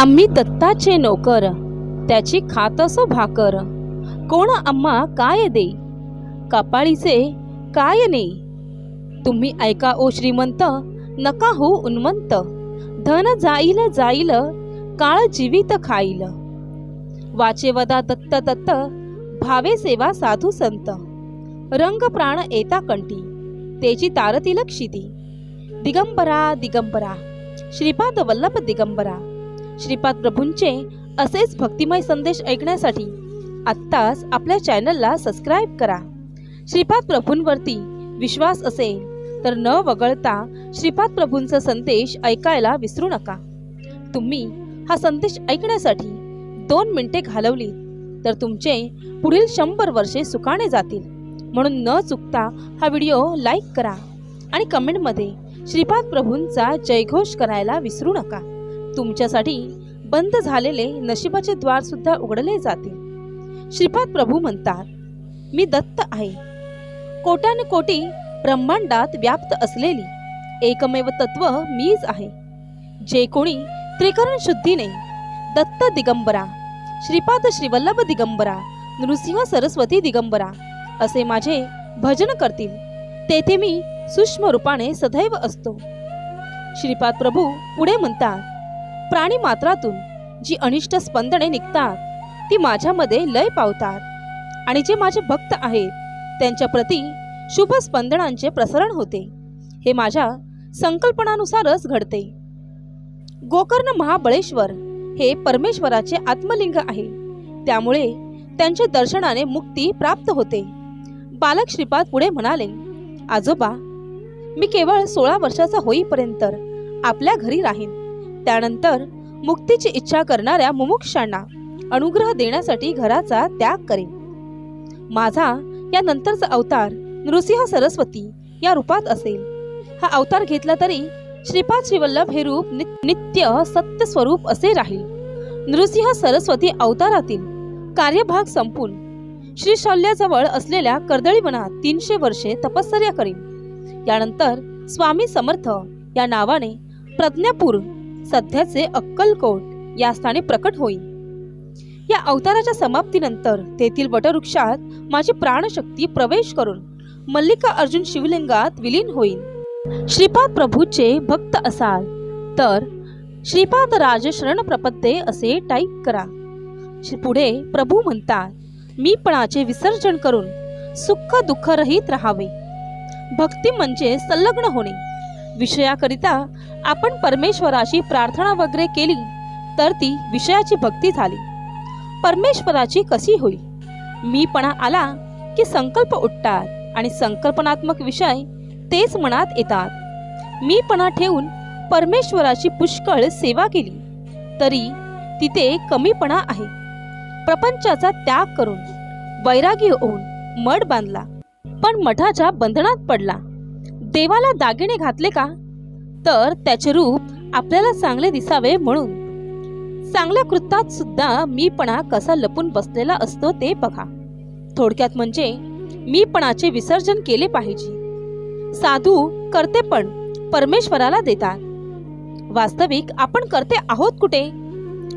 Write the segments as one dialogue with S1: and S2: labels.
S1: आम्ही दत्ताचे नोकर त्याची खात असो भाकर. कोण आम्हा काय दे? कपाळीचे काय नाही तुम्ही ऐका ओ श्रीमंत नका हो उन्मंत. धन जाईल जाईल काळ जीवित खाईल. वाचे वदा दत्त दत्त भावे सेवा साधू संत. रंग प्राण येता कंटी तेची तारतील क्षिती दिगंबरा दिगंबरा. श्रीपाद वल्लभ दिगंबरा. श्रीपाद प्रभूंचे असेच भक्तिमय संदेश ऐकण्यासाठी आत्ताच आपल्या चॅनलला सबस्क्राईब करा. श्रीपाद प्रभूंवरती विश्वास असेल तर न वगळता श्रीपाद प्रभूंचा संदेश ऐकायला विसरू नका. तुम्ही हा संदेश ऐकण्यासाठी दोन मिनिटे घालवली तर तुमचे पुढील शंभर वर्षे सुखाने जातील. म्हणून न चुकता हा व्हिडिओ लाईक करा आणि कमेंटमध्ये श्रीपाद प्रभूंचा जयघोष करायला विसरू नका. तुमच्यासाठी बंद झालेले नशिबाचे द्वार सुद्धा उघडले जाते श्रीपाद प्रभू म्हणतात मी दत्त आहे. कोट्याने कोटी ब्रह्मांडात व्याप्त असलेली एकमेव तत्व मीच आहे. जे कोणी त्रिकरण शुद्धीने दत्त दिगंबरा श्रीपाद श्रीवल्लभ दिगंबरा नृसिंह सरस्वती दिगंबरा असे माझे भजन करतील तेथे मी सूक्ष्म रूपाने सदैव असतो. श्रीपाद प्रभू पुढे म्हणतात प्राणी मात्रातून जी अनिष्ट स्पंदने निघतात ती माझ्यामध्ये लय पावतात. आणि जे माझे भक्त आहेत त्यांच्या प्रती शुभ स्पंदनांचे प्रसरण होते. हे माझ्या संकल्पनानुसारच घडते. गोकर्ण महाबळेश्वर हे परमेश्वराचे आत्मलिंग आहे. त्यामुळे त्यांच्या दर्शनाने मुक्ती प्राप्त होते. बालक श्रीपाद पुढे म्हणाले आजोबा मी केवळ सोळा वर्षाचा होईपर्यंत आपल्या घरी राहीन. त्यानंतर मुक्तीची इच्छा करणाऱ्या मुमुक्षांना अनुग्रह देण्यासाठी घराचा त्याग करेन. माझा या नंतरचा अवतार नृसिंह सरस्वती या रूपात असेल. हा अवतार घेतला तरी श्रीपाद श्रीवल्लभ हे रूप नित्य सत्य स्वरूप असे राहील. नृसिंह सरस्वती अवतारातील कार्यभाग संपून श्री शल्याजवळ असलेल्या कर्दळीवनात तीनशे वर्षे तपश्चर्या करीन. यानंतर स्वामी समर्थ या नावाने प्रज्ञापूर सध्याचे अक्कलकोट या स्थानी प्रकट होईल. या अवताराच्या समाप्तीनंतर तेथील वटवृक्षात माझी प्राणशक्ती प्रवेश करून मल्लिका अर्जुन शिवलिंगात विलीन होईल. श्रीपाद प्रभूचे भक्त असाल तर श्रीपाद राज शरण प्रपत्ते असे टाईप करा. श्री- पुढे प्रभू म्हणतात मी पणाचे विसर्जन करून सुख दुःख रहित राहावे. भक्ती म्हणजे संलग्न होणे. विषयाकरिता आपण परमेश्वराची प्रार्थना वगैरे केली तर ती विषयाची भक्ती झाली. परमेश्वराची कशी होईल मीपणा आला की संकल्प उठतात आणि संकल्पनात्मक विषय तेच मनात येतात. मीपणा ठेवून परमेश्वराची पुष्कळ सेवा केली तरी तिथे कमीपणा आहे. प्रपंचाचा त्याग करून वैरागी होऊन मठ बांधला पण मठाच्या बंधनात पडला. देवाला दागिने घातले का? तर त्याचे रूप आपल्याला चांगले दिसावे म्हणून. चांगल्या कृत्यात सुद्धा मीपणा कसा लपून बसलेला असतो ते बघा. थोडक्यात म्हणजे मीपणाचे विसर्जन केले पाहिजे. साधू करते पण परमेश्वराला देतात. वास्तविक आपण करते आहोत कुठे?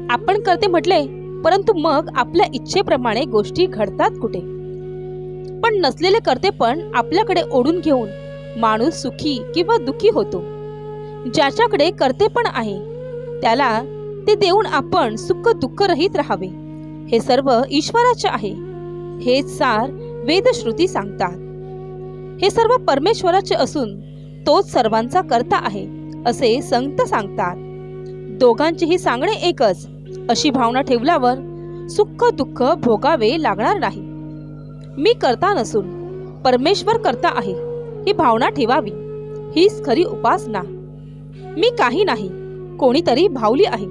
S1: आपण करते म्हटले परंतु मग आपल्या इच्छेप्रमाणे गोष्टी घडतात कुठे? पण नसलेले करते पण आपल्याकडे ओढून घेऊन माणूस सुखी किंवा दुखी होतो. ज्याच्याकडे करते पण आहे. त्याला ते देऊन आपण सुख दुःख रहित राहावे. हे सर्व ईश्वराचे आहे. हेच सार वेदश्रुती सांगतात. हे सर्व परमेश्वराचे असून तोच सर्वांचा करता आहे असे संत सांगतात. दोघांचेही सांगणे एकच अशी भावना ठेवल्यावर सुख दुःख भोगावे लागणार नाही. मी करता नसून परमेश्वर करता आहे ही भावना ठेवावी. हीच खरी उपासना. मी काही नाही कोणीतरी भावली आहे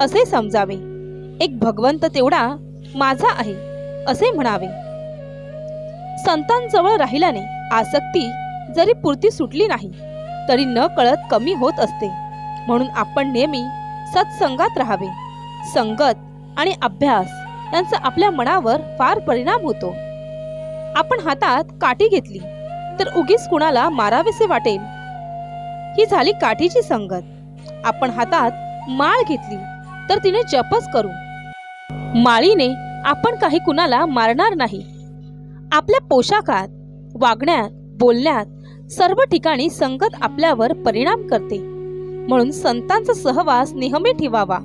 S1: असे समजावे. एक भगवंत तेवढा माझा आहे असे म्हणावे. संतांजवळ राहिल्याने आसक्ती जरी पुरती सुटली नाही तरी न कळत कमी होत असते. म्हणून आपण नेहमी सत्संगात राहावे. संगत आणि अभ्यास यांचा आपल्या मनावर फार परिणाम होतो. आपण हातात काठी घेतली तर उगीच कुणाला मारावेसे वाटेल. ही झाली काठीची संगत. आपण हातात माळ घेतली तर तिने जपच करू. माळीने आपण काही कुणाला मारणार नाही. आपल्या पोशाखात वागण्यात बोलण्यात सर्व ठिकाणी संगत आपल्यावर परिणाम करते. म्हणून संतांचा सहवास नेहमी ठेवावा.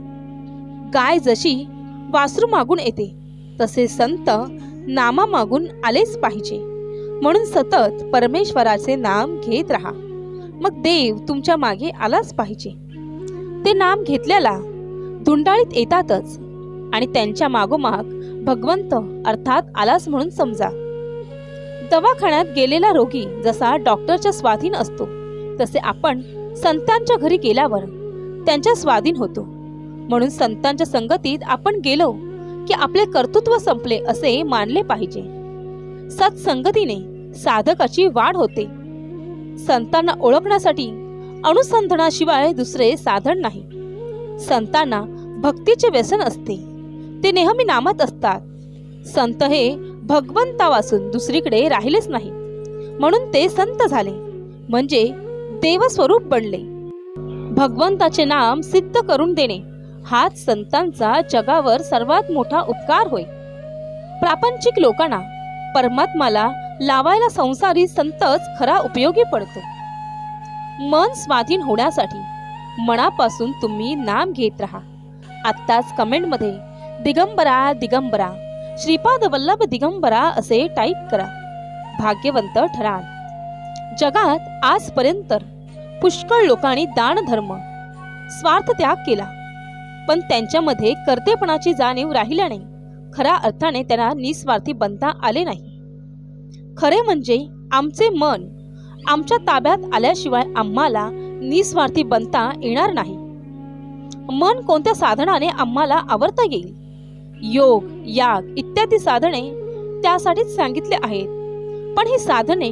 S1: गाय जशी वासरू मागून येते तसे संत नामा मागून आलेच पाहिजे. म्हणून सतत परमेश्वराचे नाम घेत राहा. मग देव तुमच्या मागे आलाच पाहिजे. ते नाम घेतल्याला धुंडाळीत येतातच आणि त्यांच्या मागोमाग भगवंत अर्थात आलाच म्हणून समजा. दवाखान्यात गेलेला रोगी जसा डॉक्टरच्या स्वाधीन असतो तसे आपण संतांच्या घरी गेल्यावर त्यांच्या स्वाधीन होतो. म्हणून संतांच्या संगतीत आपण गेलो की आपले कर्तृत्व संपले असे मानले पाहिजे. सत्संगतीने साधकाची वाढ होते. संतांना ओळखण्यासाठी अनुसंधानाशिवाय दुसरे साधन नाही. संतांना भक्तीचे व्यसन असते. ते नेहमी नामात असतात. संत हे भगवंतापासून दुसरीकडे राहिलेच नाही म्हणून ते संत झाले. म्हणजे देवस्वरूप बनले. भगवंताचे नाम सिद्ध करून देणे हाच संतांचा जगावर सर्वात मोठा उपकार होय. प्रापंचिक लोकांना परमात्माला लावायला संसारी संतच खरा उपयोगी पडतो. मन स्वाधीन होण्यासाठी मनापासून तुम्ही नाम घेत राहा. आत्ताच कमेंटमध्ये दिगंबरा दिगंबरा श्रीपाद वल्लभ दिगंबरा असे टाईप करा. भाग्यवंत ठराल जगात आजपर्यंत पुष्कळ लोकांनी दान धर्म स्वार्थ त्याग केला. पण त्यांच्यामध्ये कर्तेपणाची जाणीव राहिल्याने खऱ्या अर्थाने त्यांना निस्वार्थी बनता आले नाही. खरे म्हणजे आमचे मन आमच्या ताब्यात आल्याशिवाय आम्हाला निस्वार्थी बनता येणार नाही. मन कोणत्या साधनाने आम्हाला आवरता येईल? योग याग इत्यादी साधने त्यासाठीच सांगितले आहेत. पण ही साधने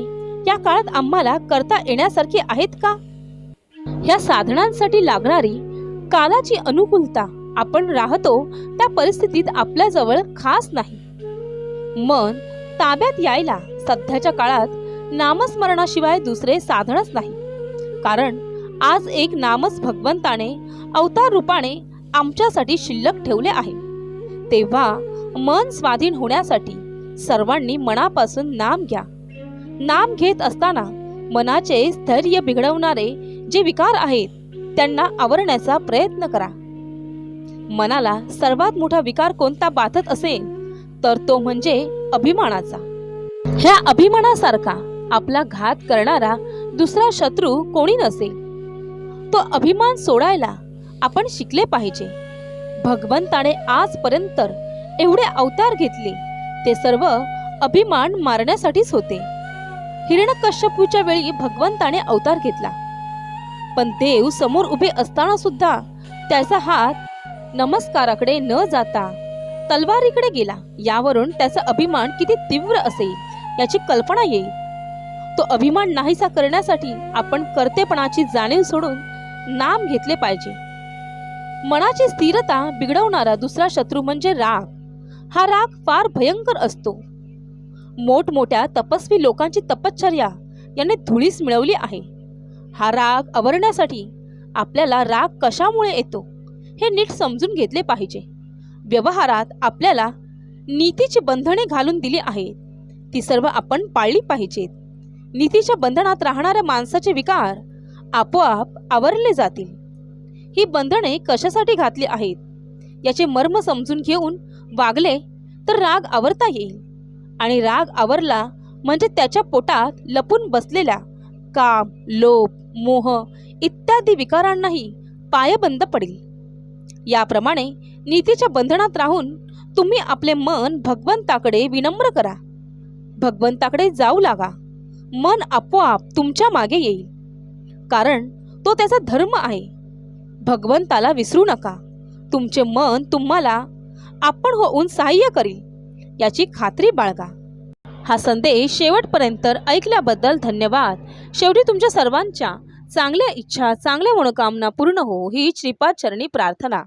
S1: या काळात आम्हाला करता येण्यासारखी आहेत का? ह्या साधनांसाठी लागणारी कालाची अनुकूलता आपण राहतो त्या परिस्थितीत आपल्याजवळ खास नाही. मन ताब्यात यायला सध्याच्या काळात नामस्मरणाशिवाय दुसरे साधनच नाही. कारण आज एक नामच भगवंताने अवतार रूपाने आमच्यासाठी शिल्लक ठेवले आहे. तेव्हा मन स्वाधीन होण्यासाठी सर्वांनी मनापासून नाम घ्या. नाम घेत असताना मनाचे स्थैर्य बिघडवणारे जे विकार आहेत त्यांना आवरण्याचा प्रयत्न करा. मनाला सर्वात मोठा विकार कोणता बाधत असेल तर तो म्हणजे अभिमानाचा. ह्या अभिमानासारखा आपला घात करणारा दुसरा शत्रू कोणी नसेल. तो अभिमान सोडायला आपण शिकले पाहिजे. भगवंताने आजपर्यंत एवढे अवतार घेतले ते सर्व अभिमान मारण्यासाठीच होते. हिरण्यकश्यपूच्या वेळी भगवंताने अवतार घेतला. पण देव समोर उभे असताना सुद्धा त्याचा हात नमस्काराकडे न जाता तलवारीकडे गेला. यावरून त्याचा अभिमान किती तीव्र असेल. याची कल्पना येईल. तो अभिमान नाहीसा करण्यासाठी आपण कर्तेपणाची जाणीव सोडून नाम घेतले पाहिजे. मनाची स्थिरता बिघडवणारा दुसरा शत्रू म्हणजे राग. हा राग फार भयंकर असतो. मोठमोठ्या तपस्वी लोकांची तपश्चर्या याने धुळीस मिळवली आहे. हा राग आवरण्यासाठी आपल्याला राग कशामुळे येतो हे नीट समजून घेतले पाहिजे. व्यवहारात आपल्याला नीतीची बंधने घालून दिली आहेत. ती सर्व आपण पाळली पाहिजेत. नीतीच्या बंधनात राहणाऱ्या माणसाचे विकार आपोआप आवरले जातील. ही बंधने कशासाठी घातली आहेत? याचे मर्म समजून घेऊन वागले तर राग आवरता येईल. आणि राग आवरला म्हणजे त्याच्या पोटात लपून बसलेल्या काम लोभ मोह इत्यादी विकारांनाही पायबंद पडेल. याप्रमाणे नीतीच्या बंधनात राहून तुम्ही आपले मन भगवंताकडे विनम्र करा. भगवंताकडे जाऊ लागा. मन आपोआप तुमच्या मागे येईल. कारण तो त्याचा धर्म आहे. भगवंताला विसरू नका. तुमचे मन तुम्हाला आपण होऊन सहाय्य करील याची खात्री बाळगा. हा संदेश शेवटपर्यंत ऐकल्याबद्दल धन्यवाद. शेवटी तुमच्या सर्वांच्या चांगल्या इच्छा चांगल्या मनोकामना पूर्ण हो ही श्रीपाद चरणी प्रार्थना.